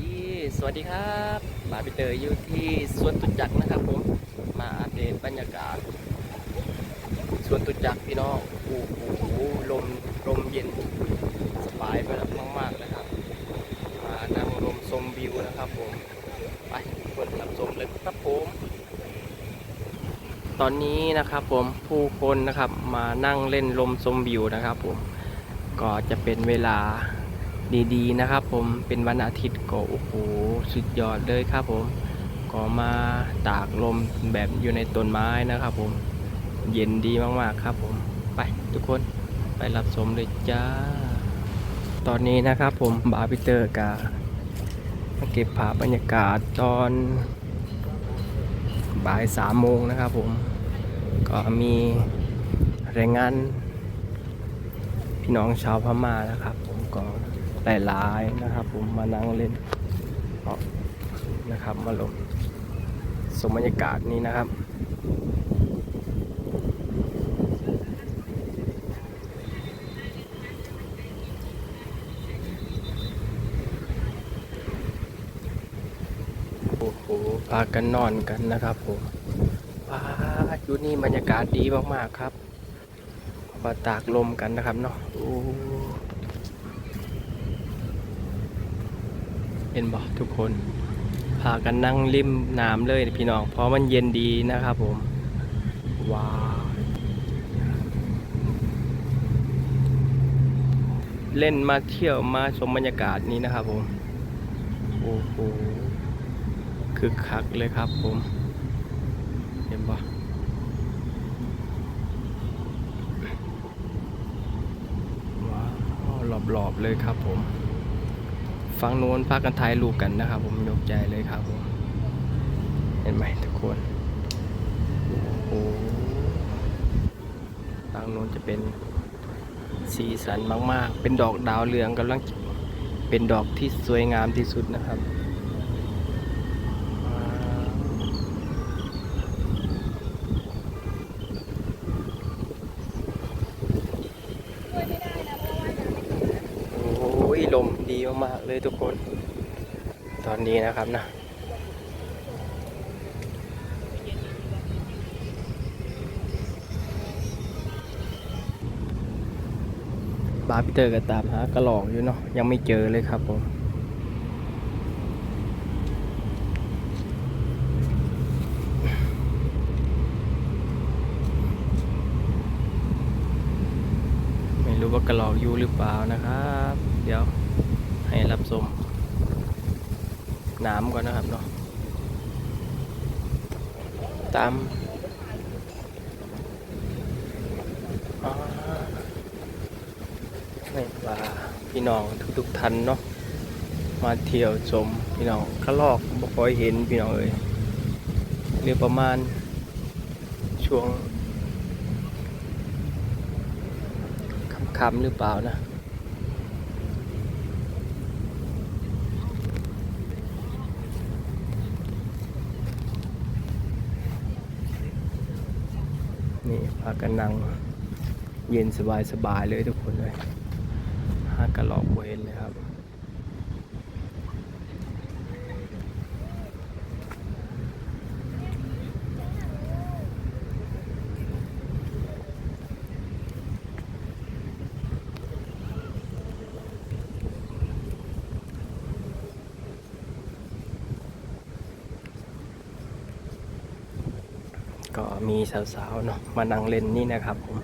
ดี สวัสดีครับบาร์บิเตอร์อยู่ที่สวนตุจักรนะครับผม มาอัปเดตบรรยากาศสวนตุจักรพี่น้องโอ้โหลมลมเย็นสบายไปแล้วมากๆเลยครับ มานั่งลมชมวิวนะครับผม ไปคนรับชมเลยครับผม ตอนนี้นะครับผมผู้คนนะครับมานั่งเล่นลมชมวิวนะครับผม ก็จะเป็นเวลา ดีๆนะครับ ผมเป็นวันอาทิตย์ก็โอ้โหสุดยอดเลยครับผมก็มาตากลมแบบอยู่ในต้นไม้นะครับ ผมเย็นดีมากๆครับ ผมไปทุกคนไปรับชมเลยจ้า ตอนนี้นะครับ ผมบาร์บิเตอร์กาเก็บภาพบรรยากาศตอนบ่ายสามโมงนะครับ ผมก็มีแรงงานพี่น้องชาวพม่านะครับ หลายๆนะครับ ผมมานั่งเล่นก็นะครับมาลงสมบรรยากาศนี้นะครับโอ้โหพากันนอนกันนะครับผมว้าอยู่นี่บรรยากาศดีมากๆครับมาตากลมกันนะครับเนาะโอ้ เห็นบ่ทุกคน พากันนั่งริมน้ำเลยพี่น้อง เพราะมันเย็นดีนะครับผม ว้าว เล่นมาเที่ยวมาชมบรรยากาศนี้นะครับผม โอ้โหคึกคักเลยครับผม เห็นบ่ว้าวรอบๆเลยครับผม ฝั่งโน้นพากันถ่ายรูปกันนะครับ ผมยกใจเลยครับผมเห็นไหมทุกคนโอ้โหฟังโน้นจะเป็นสีสันมาก ๆ เป็นดอกดาวเรืองกำลังเป็นดอกที่สวยงามที่สุดนะครับว้าวโอ้ย ลมดีมากๆเลยทุกคน ตอนนี้นะครับนะบาร์พิเตอร์ก็ตามหากระหลอกอยู่เนาะยังไม่เจอเลยครับผม ไม่รู้ว่ากระหลอกอยู่หรือเปล่านะครับ เดี๋ยวให้รับชมน้ำก่อนนะครับเนาะตามไม่ว่าพี่น้องทุกๆท่านเนาะมาเที่ยวชมพี่น้องขะลอกบ่ค่อยเห็นพี่น้องเอ้ยเรือประมาณช่วง คำหรือเปล่านะ นี่พากันนั่งเย็นสบายสบายๆเลยทุกคนเลยหากระลอกเห็นเลยครับ ก็มีสาวๆเนาะมานั่งเล่นนี่นะครับผม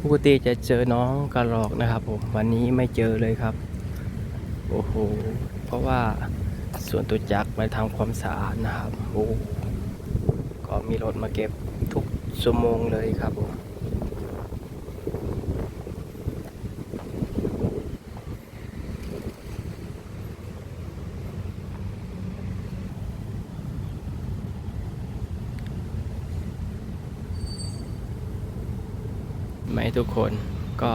ปกติจะเจอน้องกระรอกนะครับผมวันนี้ไม่เจอเลยครับ โอ้โห เพราะว่าส่วนตัวจักรไปทำความสะอาดนะครับโอ้ก็มีรถมาเก็บทุกชั่วโมงเลยครับผม ไหมทุกคนก็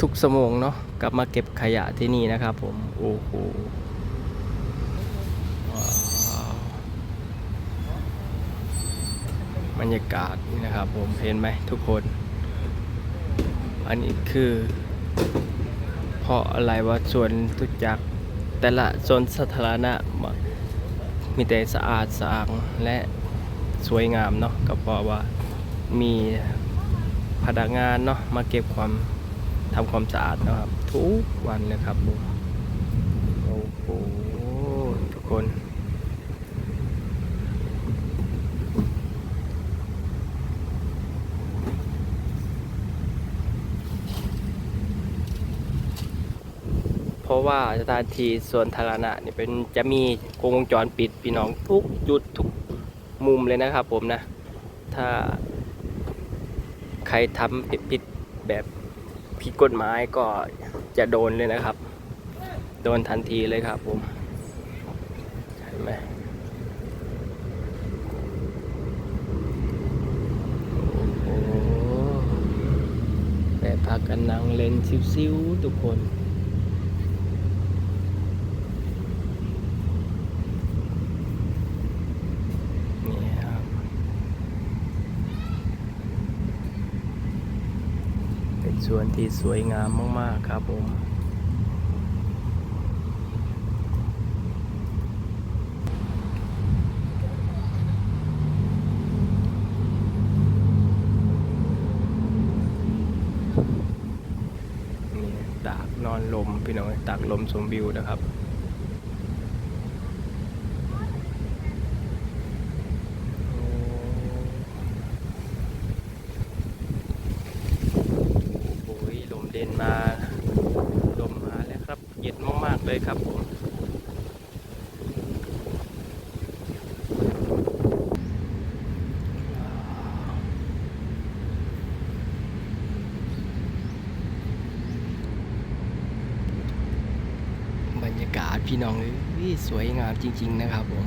ทุกสมงเนาะกลับมาเก็บขยะที่นี่นะครับผม โอ้โหบรรยากาศนี่นะครับผมเห็นไหมทุกคน อันนี้คือ เพราะอะไรว่าส่วนทุกจักรแต่ละโซนสาธารณะมามีแต่สะอาดสะอาดและสวยงามเนาะก็เพราะว่ามี พนักงานเนาะมาเก็บความทำความสะอาดนะครับ ทุกวันนะครับผมโอ้โหทุกคนเพราะว่าสถานที่ส่วนธารณะนี่เป็นจะมีกล้องวงจรปิดพี่น้องทุกจุดทุกมุมเลยนะครับผมนะ ถ้า ครทำผิดผิดแบบผิดกฎหมายก็จะโดนเลยนะครับ โดนทันทีเลยครับผมเห็นไหมโอ้แต่พากันนั่งเล่นซิวๆทุกคนครับ เป็นส่ วนที่สวยงามมาก ๆ ครับผมนี่ตากนอนลมพี่น้องตากลมชมวิวนะครับ โอ้ยลมเด่นมา ลมมาแล้วครับ เย็นมาก ๆ เลยครับผม บรรยากาศ พี่น้องเอ้ยสวยงามจริง ๆ นะครับผม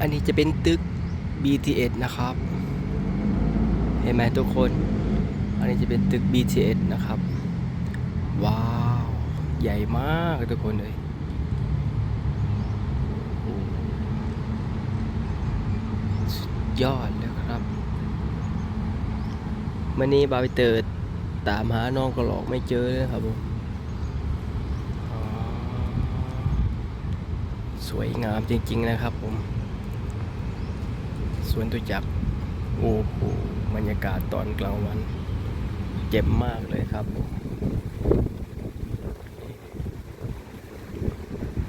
อันนี้จะเป็นตึก BTS นะครับ เห็นไหมทุกคน อันนี้จะเป็นตึก BTS นะครับ ว้าว ใหญ่มากทุกคนเลยสุดยอดเลยครับวันนี้บาไปเติร์ดตามหาน้องกระหลอกไม่เจอเลยครับผมอ๋อส วยงามจริง ๆ นะครับผมสวนตุจักรโอ้โหบรรยากาศตอนกลางวัน เจ็บมากเลยครับผม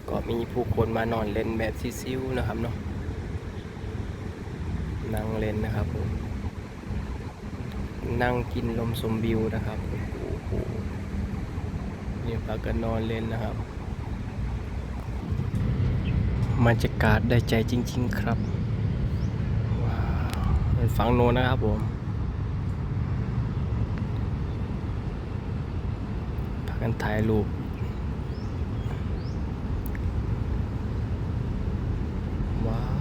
ก็มีผู้คนมานอนเล่นแบบซิวๆนะครับเนาะนั่งเล่นนะครับผมนั่งกินลมชมวิวนะครับโอ้โหนี่พากันนอนเล่นนะครับ บรรยากาศได้ใจจริง ๆ ครับว้าวฝั่งโน้นนะครับผมพากันถ่ายรูปว้าว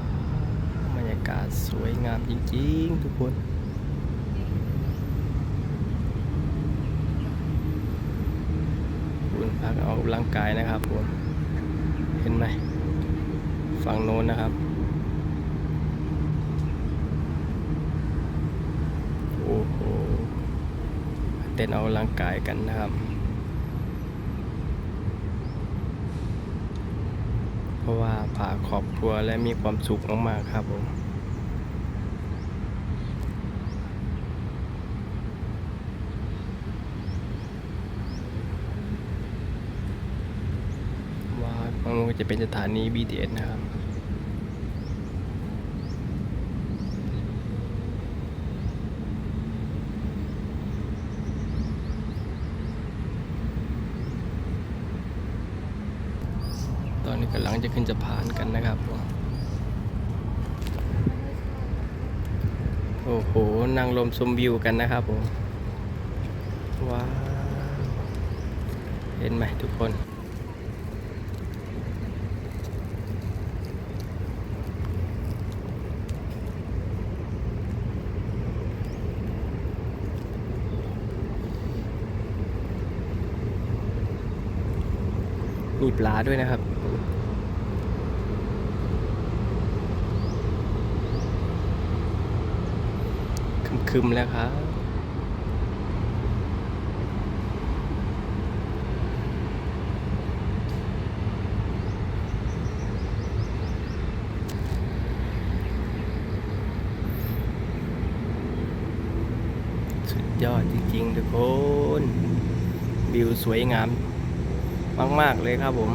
บรรยากาศสวยงามจริง ๆ ทุกคนคุณพักออกกำลังกายนะครับผม เห็นไหม ฝั่งโน้นนะครับ โอ้โห เต้นเอาร่างกายกันนะครับ เพราะว่าพาครอบครัวและมีความสุขมากๆครับผม ว่าบางมัน จะเป็นสถานี BTS นะครับตอนนี้กำลังจะขึ้นสะพานกันนะครับผมโอ้โห นั่งลมชมวิวกันนะครับผม ว้าว เห็นไหมทุกคน มีปลาด้วยนะครับ คึมแล้วครับสุดยอดจริงๆทุกคน วิวสวยงาม มาก ๆ เลยครับผม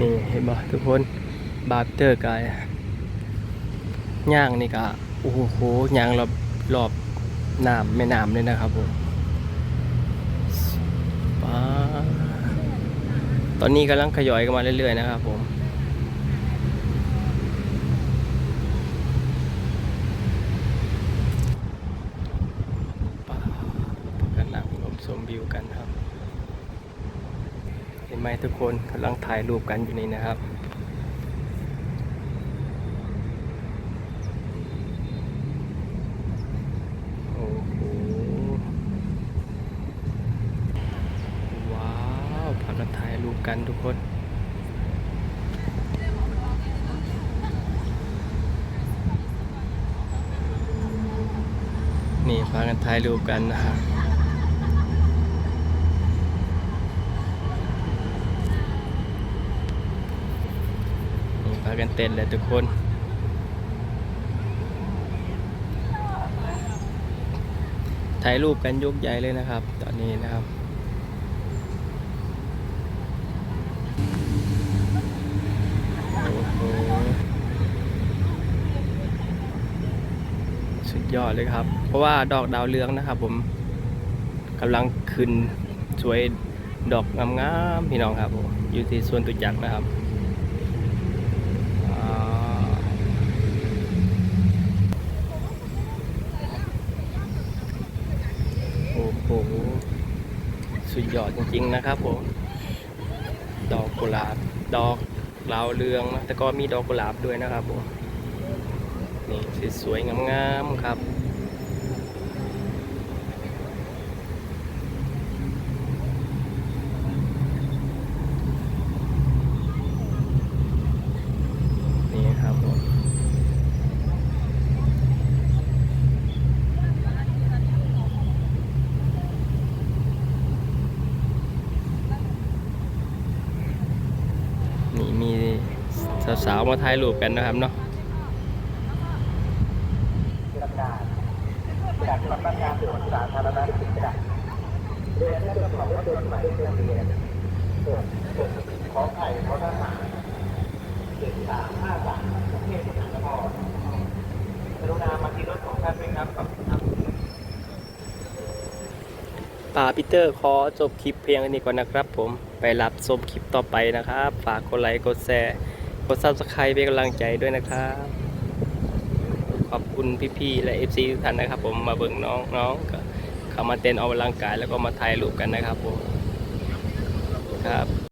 นี่เห็นบ่ทุกคนบาร์เตอร์กายย่างนี่ก็โอ้โหย่างรอบรอบ น้ำแม่น้ำเลยนะครับผมตอนนี้กำลังขยอยกันมาเรื่อยๆนะครับผมกันนั่งชมวิวกันครับ เห็นไหมทุกคนกำลังถ่ายรูปกันอยู่นี่นะครับ โอ้โห ว้าวพายรูปกันทุกคนนี่พากันถ่ายรูปกันนะครับนี่พากันเต้นเลยทุกคนถ่ายรูปกันยกใหญ่เลยนะครับ ตอนนี้นะครับ โอ้โห สุด ยอดเลยครับ เพราะว่าดอกดาวเรืองนะครับ ผมกำลังขึ้นสวยดอกงามๆพี่น้องครับผมอยู่ที่สวนตุจักรนะครับโอ้โหสุดยอดจริงๆนะครับผมดอกกุหลาบดอกดาวเรืองนะแต่ก็มีดอกกุหลาบด้วยนะครับผม นี่สวยๆงามๆครับนี่ครับนี่มีสาวๆมาถ่ายรูปกันนะครับเนาะ จากสำนักงานตรวจ สาธารณสุขจังหวัดเรียนให้เจ้าของรถยนต์หมายเลขทะเบียนขอไข่ขอทหารเจ็ดสามห้าสามกรุงเทพมหานครกรุณามาที่รถของท่านด้วยครับขอบคุณครับป่าปีเตอร์ขอจบคลิปเพียงเท่านี้ก่อนนะครับผมไปรับชมคลิปต่อไปนะครับ ฝากกดไลค์กดแชร์กดซับสไครป์เป็นกำลังใจด้วยนะครับ ขอบคุณพี่ๆและ FC ทุกท่านนะครับ ผมมาเบิ่งน้องๆก็เข้ามาเต้นออกกำลังกายแล้วก็มาถ่ายรูปกันนะครับผมครับ